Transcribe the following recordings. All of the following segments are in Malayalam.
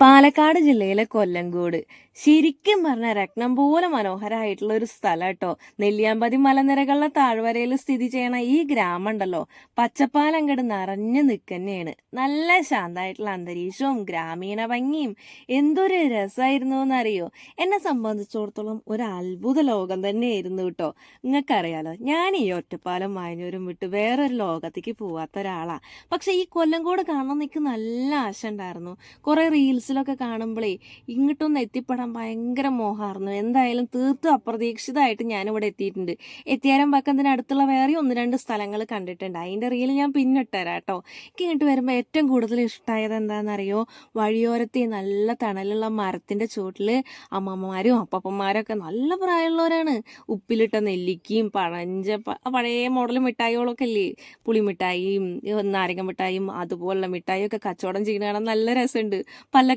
പാലക്കാട് ജില്ലയിലെ കൊല്ലങ്കോട് ശരിക്കും പറഞ്ഞ രത്നം പോലെ മനോഹരമായിട്ടുള്ള ഒരു സ്ഥലം കേട്ടോ നെല്ലിയാമ്പതി മലനിരകളുടെ താഴ്വരയിൽ സ്ഥിതി ചെയ്യണ ഈ ഗ്രാമം ഉണ്ടല്ലോ പച്ചപ്പാലങ്കട് നിറഞ്ഞു നിൽക്കുന്നതാണ്. നല്ല ശാന്തമായിട്ടുള്ള അന്തരീക്ഷവും ഗ്രാമീണ ഭംഗിയും. എന്തൊരു രസമായിരുന്നു എന്നറിയോ? എന്നെ സംബന്ധിച്ചിടത്തോളം ഒരു അത്ഭുത ലോകം തന്നെയായിരുന്നു കേട്ടോ. നിങ്ങൾക്കറിയാലോ ഞാൻ ഈ ഒറ്റപ്പാലം വായനൂരും വിട്ട് വേറൊരു ലോകത്തേക്ക് പോവാത്ത ഒരാളാണ് പക്ഷെ ഈ കൊല്ലങ്കോട് കാണാൻ നിൽക്കുന്ന നല്ല ആശ ഉണ്ടായിരുന്നു. കുറെ റീൽസിലൊക്കെ കാണുമ്പോഴേ ഇങ്ങോട്ടൊന്ന് എത്തിപ്പെടാൻ ഭയങ്കര മോഹമായിരുന്നു എന്തായാലും തീർത്തും അപ്രതീക്ഷിതമായിട്ട് ഞാനിവിടെ എത്തിയിട്ടുണ്ട്. എത്തിയാരം പക്കത്തിന് അടുത്തുള്ള വേറെ ഒന്ന് രണ്ട് സ്ഥലങ്ങൾ കണ്ടിട്ടുണ്ട്. അതിന്റെ റീൽ ഞാൻ പിന്നിട്ടുതരാം കേട്ടോ എനിക്ക് ഇങ്ങോട്ട് വരുമ്പോൾ ഏറ്റവും കൂടുതൽ ഇഷ്ടമായത് എന്താണെന്നറിയോ വഴിയോരത്തെ നല്ല തണലുള്ള മരത്തിന്റെ ചുവട്ടിൽ അമ്മമ്മമാരും അപ്പപ്പന്മാരും ഒക്കെ നല്ല പ്രായമുള്ളവരാണ്. ഉപ്പിലിട്ട നെല്ലിക്കയും പഴഞ്ച പഴയ മോഡൽ മിഠായികളൊക്കെ ഇല്ലേ? പുളിമിഠായിയും നാരങ്ങ മിഠായിയും അതുപോലുള്ള മിഠായിയൊക്കെ കച്ചവടം ചെയ്യുന്ന കാണാൻ നല്ല രസമുണ്ട്.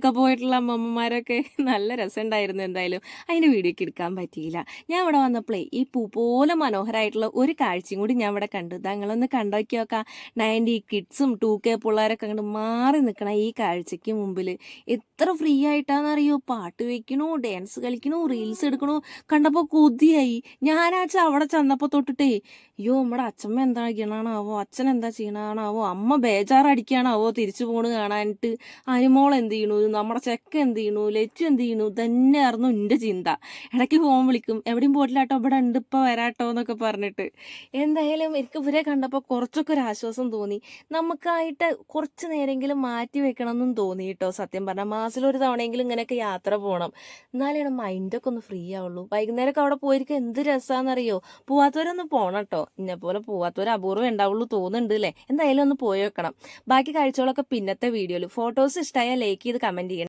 പല്ലൊക്കെ പോയിട്ടുള്ള അമ്മമ്മമാരൊക്കെ നല്ല രസമുണ്ടായിരുന്നു എന്തായാലും. അതിന്റെ വീഡിയോക്ക് എടുക്കാൻ പറ്റിയില്ല. ഞാൻ ഇവിടെ വന്നപ്പോഴേ ഈ പൂ പോലെ മനോഹരമായിട്ടുള്ള ഒരു കാഴ്ചയും കൂടി ഞാൻ ഇവിടെ കണ്ടു. നിങ്ങളൊന്ന് കണ്ടോക്കി നോക്കാം നയന്റി കിഡ്സും ടു കെ പിള്ളേരൊക്കെ അങ്ങോട്ട് മാറി നിൽക്കണ ഈ കാഴ്ചയ്ക്ക് മുമ്പിൽ. എത്ര ഫ്രീ ആയിട്ടാണെന്നറിയോ? പാട്ട് വയ്ക്കണു ഡാൻസ് കളിക്കണു റീൽസ് എടുക്കണു. കണ്ടപ്പോൾ കൊതിയായി. ഞാനാച്ച അവിടെ ചെന്നപ്പോൾ തൊട്ടിട്ടേ അയ്യോ നമ്മുടെ അച്ഛമ്മ എന്താ ചെയ്യണാണാവോ അച്ഛൻ എന്താ ചെയ്യണാണാവോ? അമ്മ ബേജാറടിക്കാണാവോ? തിരിച്ചു പോണ് കാണാനിട്ട് അനുമോൾ എന്ത് ചെയ്യണു? നമ്മുടെ ചെക്ക എന്ത് ചെയ്യണു? ലച്ചു എന്ത് ചെയ്യണു? തന്നെയായിരുന്നു എന്റെ ചിന്ത. ഇടയ്ക്ക് ഫോൺ വിളിക്കും. എവിടെയും പോയിട്ടില്ലാട്ടോ? ഇവിടെ ഉണ്ട് ഇപ്പോൾ വരാട്ടോ എന്നൊക്കെ പറഞ്ഞിട്ട്. എന്തായാലും എനിക്ക് ഇവരെ കണ്ടപ്പോൾ കുറച്ചൊക്കെ ഒരു ആശ്വാസം തോന്നി. നമുക്കായിട്ട് കുറച്ച് നേരെങ്കിലും മാറ്റി വെക്കണം എന്നും തോന്നി കേട്ടോ. സത്യം പറഞ്ഞാൽ മാസത്തിലൊരു തവണയെങ്കിലും ഇങ്ങനെയൊക്കെ യാത്ര പോകണം എന്നാലാണ് മൈൻഡൊക്കെ ഒന്ന് ഫ്രീ ആവുള്ളൂ. വൈകുന്നേരമൊക്കെ അവിടെ പോയിരിക്കും എന്ത് രസമാണെന്നറിയോ പോവാത്തവരൊന്ന് പോകണം കേട്ടോ. ഇന്നെ പോലെ പോവാത്തൊരു അപൂർവം ഉണ്ടാവുള്ളൂ തോന്നുന്നുണ്ട് അല്ലേ എന്തായാലും ഒന്ന് പോയി വെക്കണം ബാക്കി കാഴ്ചകളൊക്കെ പിന്നത്തെ വീഡിയോയിൽ. ഫോട്ടോസ് ഇഷ്ടമായാൽ ലൈക്ക് ചെയ്ത് കമന്റ് ചെയ്യണം.